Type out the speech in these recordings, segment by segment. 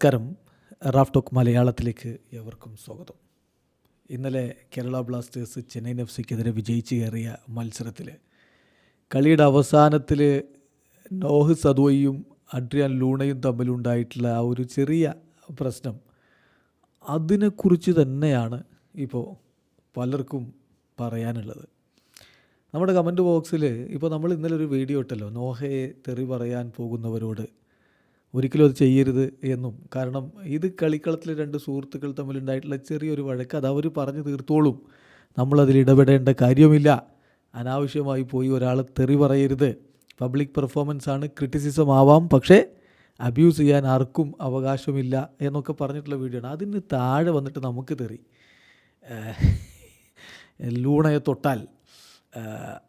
നമസ്കാരം. Raf talk മലയാളത്തിലേക്ക് എവർക്കും സ്വാഗതം. ഇന്നലെ കേരള ബ്ലാസ്റ്റേഴ്സ് ചെന്നൈയിൻ എഫ് സിക്കെതിരെ വിജയിച്ച് കയറിയ മത്സരത്തിൽ കളിയുടെ അവസാനത്തിൽ നോഹ് സദോയും അഡ്രിയാൻ ലൂണയും തമ്മിലുണ്ടായിട്ടുള്ള ആ ഒരു ചെറിയ പ്രശ്നം അതിനെക്കുറിച്ച് തന്നെയാണ് ഇപ്പോൾ പലർക്കും പറയാനുള്ളത്. നമ്മുടെ കമന്റ് ബോക്സിൽ ഇപ്പോൾ നമ്മൾ ഇന്നലെ ഒരു വീഡിയോ ഇട്ടല്ലോ. നോഹയെ തെറി പറയാൻ പോകുന്നവരോട് ഒരിക്കലും അത് ചെയ്യരുത് എന്നും. കാരണം ഇത് കളിക്കളത്തിൽ രണ്ട് സുഹൃത്തുക്കൾ തമ്മിലുണ്ടായിട്ടുള്ള ചെറിയൊരു വഴക്ക് അത് അവർ പറഞ്ഞു തീർത്തോളും. നമ്മളതിൽ ഇടപെടേണ്ട കാര്യമില്ല അനാവശ്യമായി പോയി ഒരാൾ തെറി പറയരുത്. പബ്ലിക് പെർഫോമൻസ് ആണ് ക്രിറ്റിസിസം ആവാം. പക്ഷേ അബ്യൂസ് ചെയ്യാൻ ആർക്കും അവകാശമില്ല എന്നൊക്കെ പറഞ്ഞിട്ടുള്ള വീഡിയോ ആണ്. അതിന് താഴെ വന്നിട്ട് നമുക്ക് തെറി. ലൂണയെ തൊട്ടാൽ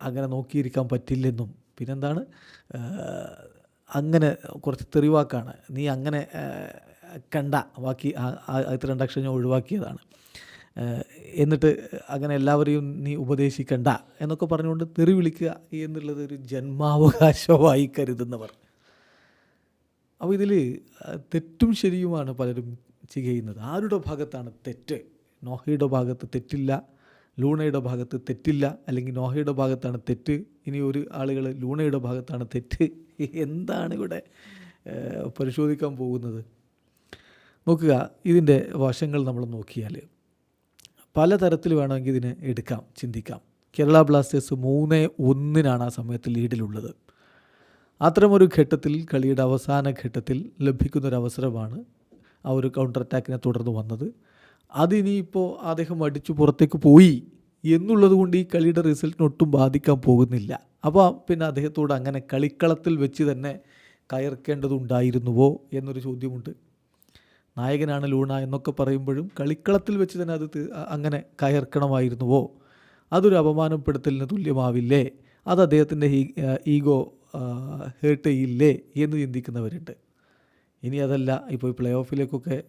അങ്ങനെ നോക്കിയിരിക്കാൻ പറ്റില്ലെന്നും. പിന്നെന്താണ്? അങ്ങനെ കുറച്ച് തെറിവാക്കാണ്. നീ അങ്ങനെ കണ്ട ബാക്കി ആദ്യത്തെ രണ്ടക്ഷരം ഞാൻ ഒഴിവാക്കിയതാണ്. എന്നിട്ട് അങ്ങനെ എല്ലാവരെയും നീ ഉപദേശിക്കണ്ട എന്നൊക്കെ പറഞ്ഞുകൊണ്ട് തെറി വിളിക്കുക എന്നുള്ളത് ഒരു ജന്മാവകാശമായി കരുതുന്നവർ. അപ്പോൾ ഇതിൽ തെറ്റും ശരിയുമാണ് പലരും ചെയ്യുന്നത്. ആരുടെ ഭാഗത്താണ് തെറ്റ്? നോഹയുടെ ഭാഗത്ത് തെറ്റില്ല. ലൂണയുടെ ഭാഗത്ത് തെറ്റില്ല അല്ലെങ്കിൽ നോഹയുടെ ഭാഗത്താണ് തെറ്റ്. ഇനി ഒരു ആളുകൾ ലൂണയുടെ ഭാഗത്താണ് തെറ്റ്. എന്താണ് ഇവിടെ പരിശോധിക്കാൻ പോകുന്നത്? നോക്കുക ഇതിന്റെ വശങ്ങൾ നമ്മൾ നോക്കിയാൽ പലതരത്തിൽ വേണമെങ്കിൽ ഇതിനെ എടുക്കാം ചിന്തിക്കാം. കേരള ബ്ലാസ്റ്റേഴ്സ് മൂന്ന് ഒന്നിനാണ് ആ സമയത്ത് ലീഡിലുള്ളത്. അത്തരമൊരു ഘട്ടത്തിൽ കളിയുടെ അവസാന ഘട്ടത്തിൽ ലഭിക്കുന്നൊരവസരമാണ് ആ ഒരു കൗണ്ടർ അറ്റാക്കിനെ തുടർന്ന് വന്നത്. അതിനിയിപ്പോൾ അദ്ദേഹം അടിച്ചു പുറത്തേക്ക് പോയി എന്നുള്ളത് കൊണ്ട് ഈ കളിയുടെ റിസൾട്ടിനെ ഒട്ടും ബാധിക്കാൻ പോകുന്നില്ല. അപ്പോൾ പിന്നെ അദ്ദേഹത്തോട് അങ്ങനെ കളിക്കളത്തിൽ വെച്ച് തന്നെ കയർക്കേണ്ടതുണ്ടായിരുന്നുവോ എന്നൊരു ചോദ്യമുണ്ട്. നായകനാണ് ലൂണ എന്നൊക്കെ പറയുമ്പോഴും കളിക്കളത്തിൽ വെച്ച് തന്നെ അത് അങ്ങനെ കയർക്കണമായിരുന്നുവോ? അതൊരു അപമാനപ്പെടുത്തലിന് തുല്യമാവില്ലേ? അത് അദ്ദേഹത്തിന്റെ ഈഗോ ഹേർട്ട് ചെയ്യില്ലേ എന്ന് ചിന്തിക്കുന്നവരുണ്ട്. ഇനി അതല്ല ഇപ്പോൾ പ്ലേ ഓഫിലേക്കൊക്കെ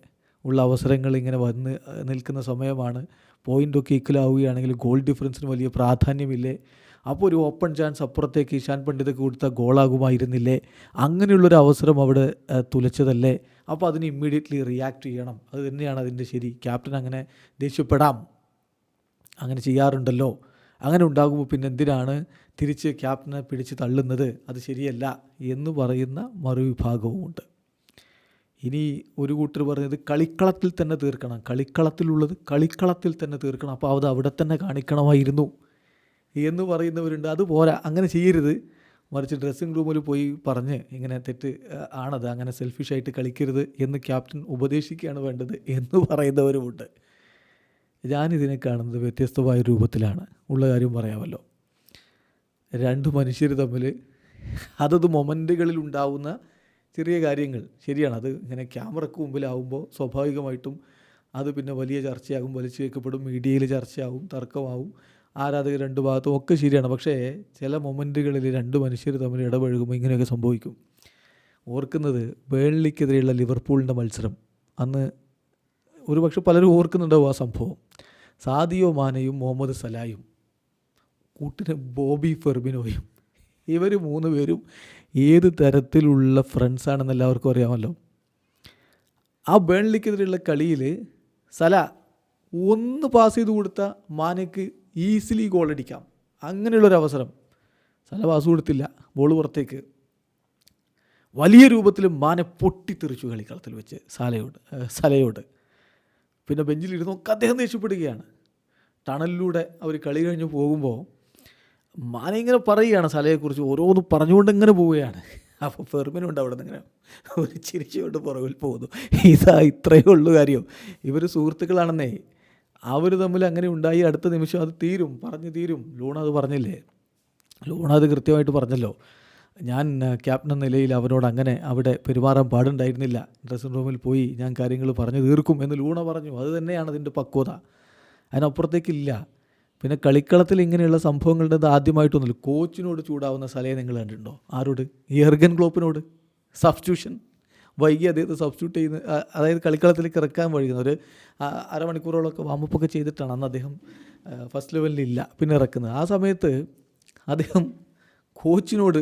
ഉള്ള അവസരങ്ങൾ ഇങ്ങനെ വന്ന് നിൽക്കുന്ന സമയമാണ് പോയിന്റൊക്കെ ഈക്വലാവുകയാണെങ്കിൽ ഗോൾ ഡിഫറൻസിന് വലിയ പ്രാധാന്യമില്ലേ? അപ്പോൾ ഒരു ഓപ്പൺ ചാൻസ് അപ്പുറത്തേക്ക് ഇഷാൻ പണ്ഡിതക്ക് കൊടുത്ത ഗോളാകുമായിരുന്നില്ലേ അങ്ങനെയുള്ളൊരു അവസരം അവിടെ തുലച്ചതല്ലേ? അപ്പോൾ അതിന് ഇമ്മീഡിയറ്റ്ലി റിയാക്ട് ചെയ്യണം. അത് തന്നെയാണ് അതിന്റെ ശരി. ക്യാപ്റ്റൻ അങ്ങനെ ദേഷ്യപ്പെടാം. അങ്ങനെ ചെയ്യാറുണ്ടല്ലോ. അങ്ങനെ ഉണ്ടാകുമ്പോൾ പിന്നെ എന്തിനാണ് തിരിച്ച് ക്യാപ്റ്റനെ പിടിച്ച് തള്ളുന്നത്? അത് ശരിയല്ല എന്ന് പറയുന്ന മറുവിഭാഗവുമുണ്ട്. ഇനി ഒരു കൂട്ടർ പറഞ്ഞത് കളിക്കളത്തിൽ തന്നെ തീർക്കണം. കളിക്കളത്തിലുള്ളത് കളിക്കളത്തിൽ തന്നെ തീർക്കണം. അപ്പോൾ അത് അവിടെ തന്നെ കാണിക്കണമായിരുന്നു എന്ന് പറയുന്നവരുണ്ട്. അത് പോരാ. അങ്ങനെ ചെയ്യരുത്. മറിച്ച് ഡ്രസ്സിംഗ് റൂമിൽ പോയി പറഞ്ഞ് ഇങ്ങനെ തെറ്റ് ആണത്. അങ്ങനെ സെൽഫിഷായിട്ട് കളിക്കരുത് എന്ന് ക്യാപ്റ്റൻ ഉപദേശിക്കുകയാണ് വേണ്ടത് എന്ന് പറയുന്നവരുമുണ്ട്. ഞാനിതിനെ കാണുന്നത് വ്യത്യസ്തമായ രൂപത്തിലാണ്. ഉള്ള കാര്യം പറയാമല്ലോ. രണ്ട് മനുഷ്യർ തമ്മിൽ അതത് മൊമെന്റുകളിൽ ഉണ്ടാവുന്ന ചെറിയ കാര്യങ്ങൾ ശരിയാണ്. അത് ഇങ്ങനെ ക്യാമറക്ക് മുമ്പിലാവുമ്പോൾ സ്വാഭാവികമായിട്ടും അത് പിന്നെ വലിയ ചർച്ചയാകും വലിച്ചു വെക്കപ്പെടും മീഡിയയിൽ ചർച്ചയാവും തർക്കമാവും ആരാധകർ രണ്ട് ഭാഗത്തും ഒക്കെ ശരിയാണ്. പക്ഷേ ചില മൊമെന്റുകളിൽ രണ്ട് മനുഷ്യർ തമ്മിൽ ഇടപഴകുമ്പോൾ ഇങ്ങനെയൊക്കെ സംഭവിക്കും. ഓർക്കുന്നത് ബേൺലിക്കെതിരെയുള്ള ലിവർപൂളിന്റെ മത്സരം. അന്ന് ഒരുപക്ഷെ പലരും ഓർക്കുന്നുണ്ടാവും ആ സംഭവം. സാദിയോ മാനയും മുഹമ്മദ് സലായും കൂട്ടിന് ബോബി ഫെർബിനോയും ഇവർ മൂന്ന് പേരും ഏത് തരത്തിലുള്ള ഫ്രണ്ട്സാണെന്ന് എല്ലാവർക്കും അറിയാമല്ലോ. ആ ബേൺലിക്കെതിരെയുള്ള കളിയിൽ സല ഒന്ന് പാസ് ചെയ്ത് കൊടുത്ത മാനയ്ക്ക് ഈസിലി ഗോൾ അടിക്കാം. അങ്ങനെയുള്ളൊരു അവസരം. സല പാസ് കൊടുത്തില്ല ബോൾ പുറത്തേക്ക്. വലിയ രൂപത്തിൽ മാനെ പൊട്ടിത്തെറിച്ചു കളിക്കളത്തിൽ വെച്ച് സാലയോട് സലയോട്. പിന്നെ ബെഞ്ചിലിരുന്ന് ഒക്കെ അദ്ദേഹം ദേഷ്യപ്പെടുകയാണ്. ടണലിലൂടെ അവർ കളി കഴിഞ്ഞ് പോകുമ്പോൾ മാന ഇങ്ങനെ പറയുകയാണ് സലയെക്കുറിച്ച് ഓരോന്ന് പറഞ്ഞുകൊണ്ട് ഇങ്ങനെ പോവുകയാണ്. അപ്പോൾ ഫെർമിനുണ്ട് അവിടെ നിന്ന് ഇങ്ങനെ ഒരു ചിരിച്ചുകൊണ്ട് പുറകിൽ പോകുന്നു. ഇതാ ഇത്രയേ ഉള്ളൂ കാര്യം. ഇവർ സുഹൃത്തുക്കളാണെന്നേ. അവർ തമ്മിൽ അങ്ങനെ ഉണ്ടായി അടുത്ത നിമിഷം അത് തീരും പറഞ്ഞു തീരും. ലൂണ അത് പറഞ്ഞില്ലേ? ലൂണ അത് കൃത്യമായിട്ട് പറഞ്ഞല്ലോ. ഞാൻ ക്യാപ്റ്റൻ എന്ന നിലയിൽ അവനോട് അങ്ങനെ അവിടെ പെരുമാറാൻ പാടുണ്ടായിരുന്നില്ല. ഡ്രസ്സിംഗ് റൂമിൽ പോയി ഞാൻ കാര്യങ്ങൾ പറഞ്ഞു തീർക്കും എന്ന് ലൂണ പറഞ്ഞു. അത് തന്നെയാണ് അതിന്റെ പക്വത. അതിനപ്പുറത്തേക്കില്ല. പിന്നെ കളിക്കളത്തിൽ ഇങ്ങനെയുള്ള സംഭവങ്ങളുടെ ആദ്യമായിട്ടൊന്നുമില്ല. കോച്ചിനോട് ചൂടാവുന്ന സലയെ നിങ്ങൾ കണ്ടിട്ടുണ്ടോ? ആരോട്? എർഗൻ ക്ലോപ്പിനോട്? സബ്സ്റ്റിറ്റ്യൂഷൻ? വൈകി അദ്ദേഹത്തെ സബ്സ്റ്റിറ്റ്യൂട്ട് ചെയ്യുന്ന അതായത് കളിക്കളത്തിലേക്ക് ഇറക്കാൻ വഴിയുന്ന ഒരു അരമണിക്കൂറോളമൊക്കെ വാമപ്പൊക്കെ ചെയ്തിട്ടാണ് അന്ന് അദ്ദേഹം ഫസ്റ്റ് ലെവലിലില്ല പിന്നെ ഇറക്കുന്നത്. ആ സമയത്ത് അദ്ദേഹം കോച്ചിനോട്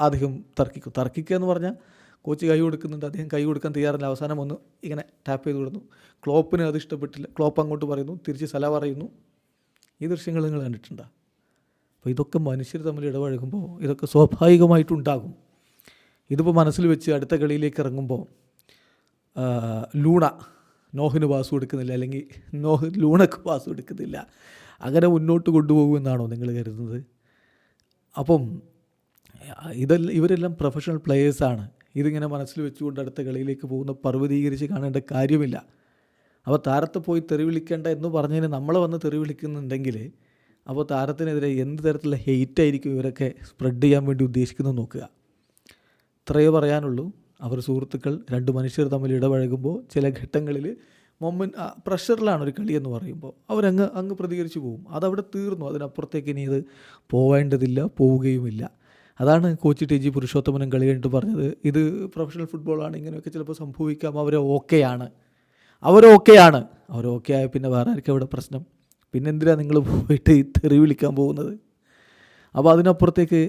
അദ്ദേഹം തർക്കിക്കും. തർക്കിക്കുക എന്ന് പറഞ്ഞാൽ കോച്ച് കൈ കൊടുക്കുന്നുണ്ട്. അദ്ദേഹം കൈ കൊടുക്കാൻ തയ്യാറല്ല. അവസാനം ഒന്ന് ഇങ്ങനെ ടാപ്പ് ചെയ്ത് കൊടുക്കുന്നു ക്ലോപ്പിന് അത് ഇഷ്ടപ്പെട്ടില്ല. ക്ലോപ്പ് അങ്ങോട്ട് പറയുന്നു. തിരിച്ച് സല പറയുന്നു. ഈ ദൃശ്യങ്ങൾ നിങ്ങൾ കണ്ടിട്ടുണ്ടോ? അപ്പോൾ ഇതൊക്കെ മനുഷ്യർ തമ്മിൽ ഇടപഴകുമ്പോൾ ഇതൊക്കെ സ്വാഭാവികമായിട്ടുണ്ടാകും ഇതിപ്പോൾ മനസ്സിൽ വെച്ച് അടുത്ത കളിയിലേക്ക് ഇറങ്ങുമ്പോൾ ലൂണ നോഹിന് പാസ് കൊടുക്കുന്നില്ല. അല്ലെങ്കിൽ നോഹ് ലൂണക്ക് പാസ് കൊടുക്കുന്നില്ല. അങ്ങനെ മുന്നോട്ട് കൊണ്ടുപോകുമെന്നാണോ നിങ്ങൾ കരുതുന്നത്? അപ്പം ഇതെല്ലാം ഇവരെല്ലാം പ്രൊഫഷണൽ പ്ലെയേഴ്സാണ് ഇതിങ്ങനെ മനസ്സിൽ വെച്ചുകൊണ്ട് അടുത്ത കളിയിലേക്ക് പോകുന്ന പർവതീകരിച്ച് കാണേണ്ട കാര്യമില്ല. അപ്പോൾ താരത്തെ പോയി തെറി വിളിക്കേണ്ട എന്ന് പറഞ്ഞതിന് നമ്മൾ വന്ന് തെറി വിളിക്കുന്നുണ്ടെങ്കിൽ അപ്പോൾ താരത്തിനെതിരെ എന്ത് തരത്തിലുള്ള ഹെയ്റ്റ് ആയിരിക്കും ഇവരൊക്കെ സ്പ്രെഡ് ചെയ്യാൻ വേണ്ടി ഉദ്ദേശിക്കുന്നത് നോക്കുക. ഇത്രയേ പറയാനുള്ളൂ. അവർ സുഹൃത്തുക്കൾ രണ്ട് മനുഷ്യർ തമ്മിൽ ഇടപഴകുമ്പോൾ ചില ഘട്ടങ്ങളിൽ മൊമ്മൻ പ്രഷറിലാണ് ഒരു കളി എന്ന് പറയുമ്പോൾ അവരങ്ങ് അങ്ങ് പ്രതികരിച്ച് പോകും. അതവിടെ തീർന്നു. അതിനപ്പുറത്തേക്ക് ഇനി ഇത് പോവേണ്ടതില്ല പോവുകയുമില്ല. അതാണ് കോച്ച് ടി ജി പുരുഷോത്തമനും കളി കഴിഞ്ഞിട്ട് പറഞ്ഞത്. ഇത് പ്രൊഫഷണൽ ഫുട്ബോളാണ് ഇങ്ങനെയൊക്കെ ചിലപ്പോൾ സംഭവിക്കാം. അവർ ഓക്കെയാണ് അവർ ഓക്കെ ആയ പിന്നെ വേറെ ആർക്കും അവിടെ പ്രശ്നം? പിന്നെ എന്തിനാണ് നിങ്ങൾ പോയിട്ട് തെറി വിളിക്കാൻ പോകുന്നത്? അപ്പോൾ അതിനപ്പുറത്തേക്ക്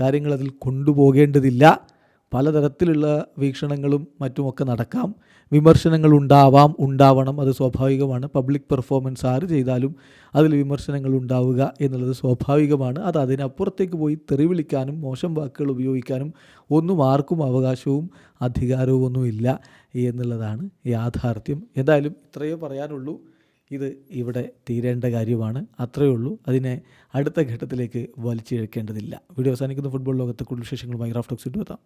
കാര്യങ്ങൾ അതിൽ കൊണ്ടുപോകേണ്ടതില്ല. പലതരത്തിലുള്ള വീക്ഷണങ്ങളും മറ്റുമൊക്കെ നടക്കാം. വിമർശനങ്ങൾ ഉണ്ടാവാം ഉണ്ടാവണം. അത് സ്വാഭാവികമാണ്. പബ്ലിക് പെർഫോമൻസ് ആര് ചെയ്താലും അതിൽ വിമർശനങ്ങൾ ഉണ്ടാവുക എന്നുള്ളത് സ്വാഭാവികമാണ്. അത് അതിനപ്പുറത്തേക്ക് പോയി തെറിവിളിക്കാനും മോശം വാക്കുകൾ ഉപയോഗിക്കാനും ഒന്നും ആർക്കും അവകാശവും അധികാരവും ഒന്നുമില്ല എന്നുള്ളതാണ് യാഥാർത്ഥ്യം. എന്തായാലും ഇത്രയേ പറയാനുള്ളൂ. ഇത് ഇവിടെ തീരേണ്ട കാര്യമാണ്. അത്രയേ ഉള്ളൂ. അതിനെ അടുത്ത ഘട്ടത്തിലേക്ക് വലിച്ചിഴക്കേണ്ടതില്ല. വീഡിയോ അവസാനിക്കുന്ന. ഫുട്ബോൾ ലോകത്തെ കൂടുതൽ വിശേഷങ്ങളുമായി റാഫ്റ്റോക്സ് ഇട്ട് എത്താം.